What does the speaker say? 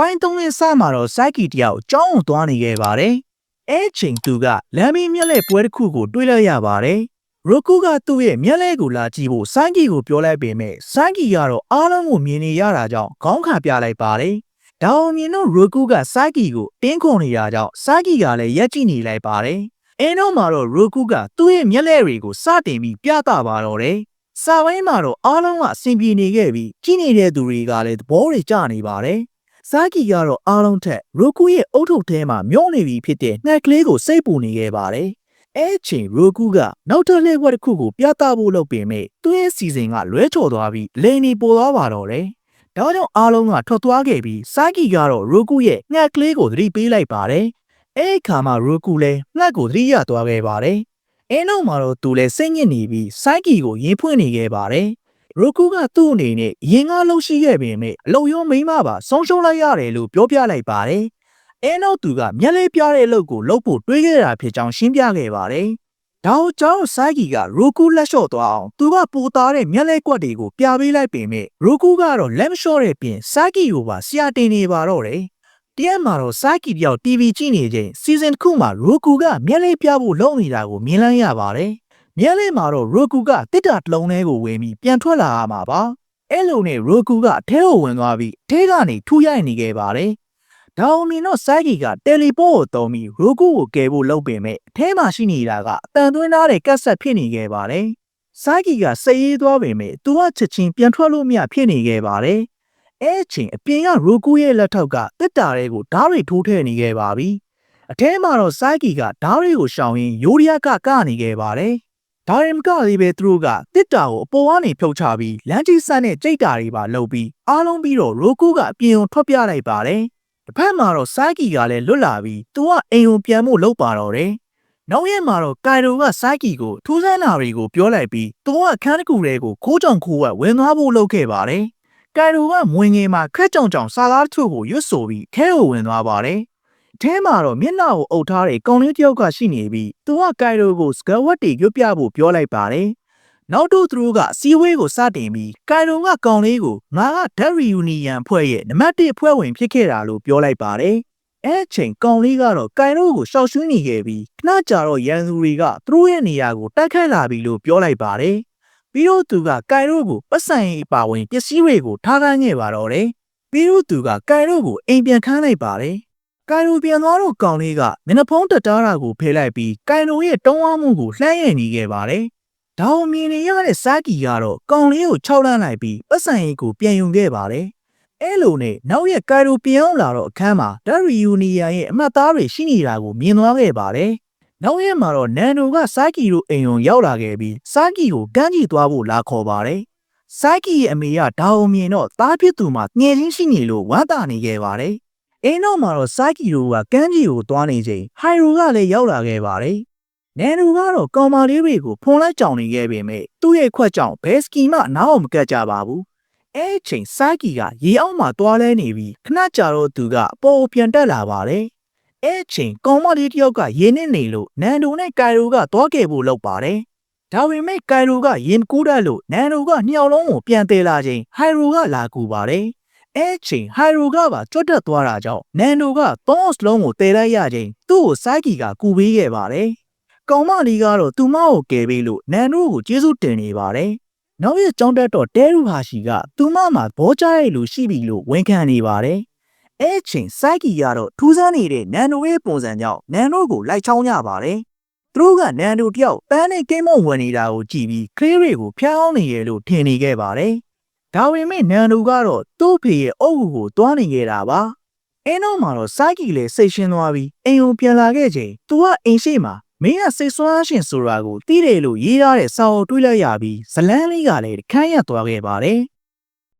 ပိုင်းသုံးလင်းစမှာတော့စိုက်ကီတယောက်ကြောင်းကိုသွားနေခဲ့ပါတယ်။အဲချိန်သူကလမ်းမီးမျက်လှည့်ပွဲတစ်ခုကိုတွေးလိုက်ရပါတယ်။ရိုကူကသူ့ရဲ့မျက်လှည့်ကိုလာကြည့်ဖို့စိုက်ကီကိုပြောလိုက်ပေမဲ့စိုက်ကီကတော့အားလုံးကိုမြင်နေရတာကြောင့်ခေါင်းခါပြလိုက်ပါတယ်။ဒါအောင်မြင်တော့ရိုကူကစိုက်ကီကိုတင်းခုန်နေတာကြောင့်စိုက်ကီကလည်းရက်ကြည့်နေလိုက်ပါတယ်။အဲတော့မှာတော့ရိုကူကသူ့ရဲ့မျက်လှည့်တွေကိုစတင်ပြီးပြသပါတော့တယ်။စာပိုင်းမှာတော့အားလုံးကအဆင်ပြေနေခဲ့ပြီးကြည့်နေတဲ့သူတွေကလည်းသဘောတွေကျနေပါတယ်။ စာကီကတော့အားလုံးထက်ရိုကူရဲ့အုတ်ထုတ်ထဲမှာမျောနေပြီဖြစ်တဲ့ငှက်ကလေးကိုစိတ်ပူနေခဲ့ပါတယ်။အဲအချိန်ရိုကူကနောက်ထပ်လက်ဝက်တစ်ခုကိုပြသဖို့လုပ်ပေမဲ့သူ့ရဲ့စီစဉ်ကလွဲချော်သွားပြီးလိန်နေပေါ်သွားပါတော့တယ်။ဒါကြောင့်အားလုံးကထွက်သွားခဲ့ပြီးစာကီကတော့ရိုကူရဲ့ငှက်ကလေးကိုသတိပေးလိုက်ပါတယ်။အဲအခါမှာရိုကူလည်းငှက်ကိုသတိရသွားခဲ့ပါတယ်။အဲနောက်မှာတော့သူလည်းစိတ်ညစ်နေပြီးစိုက်ကီကိုရင်ဖွင့်နေခဲ့ပါတယ်။ ရိုကူကသူ့အနေနဲ့ရင်ကားလှုပ်ရှိခဲ့ပေမဲ့အလုံရောမိန်းမပါဆုံးရှုံးလိုက်ရတယ်လို့ပြောပြလိုက်ပါတယ်။အဲနောက်သူကမျက်လေးပြတဲ့အလုပ်ကိုလုပ်ဖို့တွေးခဲ့တာဖြစ်ကြောင်းရှင်းပြခဲ့ပါတယ်။ဒါကိုကျောင်းစိုက်ကီကရိုကူလက်လျှော့သွားအောင်သူကပိုသားတဲ့မျက်လေးကွက်တွေကိုပြပေးလိုက်ပေမဲ့ရိုကူကတော့လက်မလျှော့တဲ့ပြင်စိုက်ကီကိုပါဆရာတင်နေပါတော့တယ်။တရက်မှာတော့စိုက်ကီတယောက် TV ကြည့်နေချိန်စီဇန်တစ်ခုမှာရိုကူကမျက်လေးပြဖို့လုပ်နေတာကိုမြင်လိုက်ရပါတယ်။ မျက်လေးမှာတော့ရိုကူကတစ်တာတစ်လုံးလေးကိုဝင်ပြီးပြန်ထွက်လာရမှာပါ။အဲ့လိုနဲ့ရိုကူကအထဲကိုဝင်သွားပြီးအထဲကနေထူရိုက်နေခဲ့ပါတယ်။ဒါအောင်မြင်တော့စိုက်ကီကတယ်လီပို့ကိုတုံးပြီးရိုကူကိုကယ်ဖို့လုပ်ပေမဲ့အထဲမှာရှိနေတာကအတန်သွင်းထားတဲ့ကတ်ဆက်ဖြစ်နေခဲ့ပါတယ်။စိုက်ကီကစိတ်ရေးသွားပေမဲ့သူကချက်ချင်းပြန်ထွက်လို့မရဖြစ်နေခဲ့ပါတယ်။အဲ့အချိန်အပြင်ကရိုကူရဲ့လက်ထောက်ကတစ်တာတွေကိုဓာတ်တွေထိုးထည့်နေခဲ့ပါပြီ။အထဲမှာတော့စိုက်ကီကဓာတ်တွေကိုရှောင်ရင်းယိုရီးယားကကနေခဲ့ပါတယ်။ ဒါရင်မကလေးပဲသူတို့ကတစ်တာကိုအပေါ်ကနေဖြုတ်ချပြီးလမ်းကြီးဆန်းနဲ့ကြိတ်တာတွေပါလုပ်ပြီးအားလုံးပြီးတော့ရိုကူကအပြင်ကိုထွက်ပြလိုက်ပါတယ်။တစ်ဖက်မှာတော့စိုက်ကီကလည်းလွတ်လာပြီးသူကအိမ်ကိုပြန်ဖို့လုပ်ပါတော့တယ်။နောက်ရက်မှာတော့ကိုင်ရိုကစိုက်ကီကိုထူးဆန်းတာတွေကိုပြောလိုက်ပြီးသူကအခန်းတစ်ခုထဲကိုခိုးကြောင်ခိုးဝက်ဝင်သွားဖို့လုပ်ခဲ့ပါတယ်။ကင်ရိုကမွင်ငယ်မှာခက်ကြောင်ကြောင်စာသားတစ်ချို့ကိုရွတ်ဆိုပြီးခဲကိုဝင်သွားပါတယ်။အ ထဲမှာတော့မျက်နှာကိုအုပ်ထားတဲ့ကောင်လေးတစ်ယောက်ကရှိနေပြီးသူကကင်ရိုကိုစကဝတ်တီရွတ်ပြဖို့ပြောလိုက်ပါတယ်။နောက်တော့သူတို့ကအစည်းအဝေးကိုစတင်ပြီးကင်ရိုကကောင်လေးကိုငါကဓာတ်ရီယူနီယံအဖွဲ့ရဲ့နံပါတ်1အဖွဲ့ဝင်ဖြစ်ခဲ့တာလို့ပြောလိုက်ပါတယ်။အဲအချိန်ကောင်လေးကတော့ကင်ရိုကိုရှောက်ရွှင်းနေခဲ့ပြီးခဏကြာတော့ရန်သူတွေကသူတို့ရဲ့နေရာကိုတိုက်ခိုက်လာပြီလို့ပြောလိုက်ပါတယ်။ပြီးတော့သူကကင်ရိုကိုပတ်စံရေးအပါဝင်ပစ္စည်းတွေကိုထားခိုင်းခဲ့ပါတော့တယ်။ပြီးတော့သူကကင်ရိုကိုအိမ်ပြန်ခန်းလိုက်ပါတယ်။ ကင်ရိုပြန်သွားတော့ကောင်လေးကမျက်နှာဖုံးတက်တားတာကိုဖယ်လိုက်ပြီးကင်ရိုရဲ့တုံးအောင်မှုကိုလှမ်းရည်နေခဲ့ပါတယ်။ဒါအောင်မြင်နေရတဲ့စာကီကတော့ကောင်လေးကိုခြောက်လန့်လိုက်ပြီးပတ်စံရေးကိုပြန်ယူခဲ့ပါတယ်။အဲလိုနဲ့နောက်ရက်ကင်ရိုပြန်အောင်လာတော့အခန်းမှာဒက်ရီယူနီယာရဲ့အမှတ်သားတွေရှိနေတာကိုမြင်သွားခဲ့ပါတယ်။နောက်ရက်မှာတော့နန်ဒိုကစာကီတို့အိမ်ုံရောက်လာခဲ့ပြီးစာကီကိုကမ်းကြည့်သွားဖို့လာခေါ်ပါတယ်။စာကီရဲ့အမေကဒါအောင်မြင်တော့သားဖြစ်သူမှငယ်ချင်းရှိနေလို့ဝမ်းသာနေခဲ့ပါတယ်။ အိမ်တော့မှာတော့စာကီတို့ကကမ်းကြည့်ကိုသွားနေချိန်ဟိုင်ရိုကလည်းရောက်လာခဲ့ပါတယ်။နန်ဒိုကတော့ကောင်မလေးတွေကိုဖုံးလိုက်ကြောင်နေခဲ့ပေမဲ့သူ့ရဲ့ခွက်ကြောင့်ဘဲစကီမှနားအောင်မကတ်ကြပါဘူး။အဲအချိန်စာကီကရေအောက်မှာတွားလဲနေပြီးခဏကြာတော့သူကအပေါ်ကိုပြန်တက်လာပါတယ်။အဲ့အချိန်ကောင်မလေးတစ်ယောက်ကရင်းနေနေလို့နန်ဒိုနဲ့ကိုင်ရိုကသွားခဲ့ဖို့လုပ်ပါတယ်။ဒါပေမဲ့ကိုင်ရိုကရင်ကူးတတ်လို့နန်ဒိုကနှစ်ယောက်လုံးကိုပြန်သေးလာချိန်ဟိုင်ရိုကလာကူပါတယ်။ အဲ့အချိန်ဟိုင်ရိုကပါကြွတ်တက်သွားတာကြောင့်နန်ဒိုကသုံးစလုံးကိုတည်လိုက်ရချိန်သူ့ကိုစိုက်ကီကကူပေးခဲ့ပါတယ်။ကောင်မလေးကတော့သူမကိုကယ်ပေးလို့နန်ဒိုကိုကျေးဇူးတင်နေပါတယ်။နောက်ရက်ကြောင်းတက်တော့တဲရူဟာရှိကသူမမှာဘောကြရဲ့လူရှိပြီလို့ဝန်ခံနေပါတယ်။အဲ့အချိန်စိုက်ကီကတော့ထူးဆန်းနေတဲ့နန်ဒိုရဲ့ပုံစံကြောင့်နန်ဒိုကိုလိုက်ချောင်းကြပါတယ်။သူတို့ကနန်ဒိုတယောက်ပန်းနဲ့ကိမ့်မုံဝင်နေတာကိုကြည့်ပြီးကလေးတွေကိုဖျားအောင်နေရလို့ထင်နေခဲ့ပါတယ်။ ဒါပေမဲ့နန်ဒိုကတော့သူ့ဖေရဲ့အုပ်ကိုတွားနေခဲ့တာပါ။အဲနောက်မှာတော့စိုက်ကီလည်းစိတ်ရှင်းသွားပြီးအိမ်ကိုပြန်လာခဲ့ချိန်သူကအိမ်ရှိမှာမင်းကစိတ်ဆွမ်းရှင်ဆိုတာကိုသိတယ်လို့ရေးရတဲ့စာအုပ်တွေးလိုက်ရပြီးဇလန်းလေးကလည်းခန်းရက်သွားခဲ့ပါတယ်။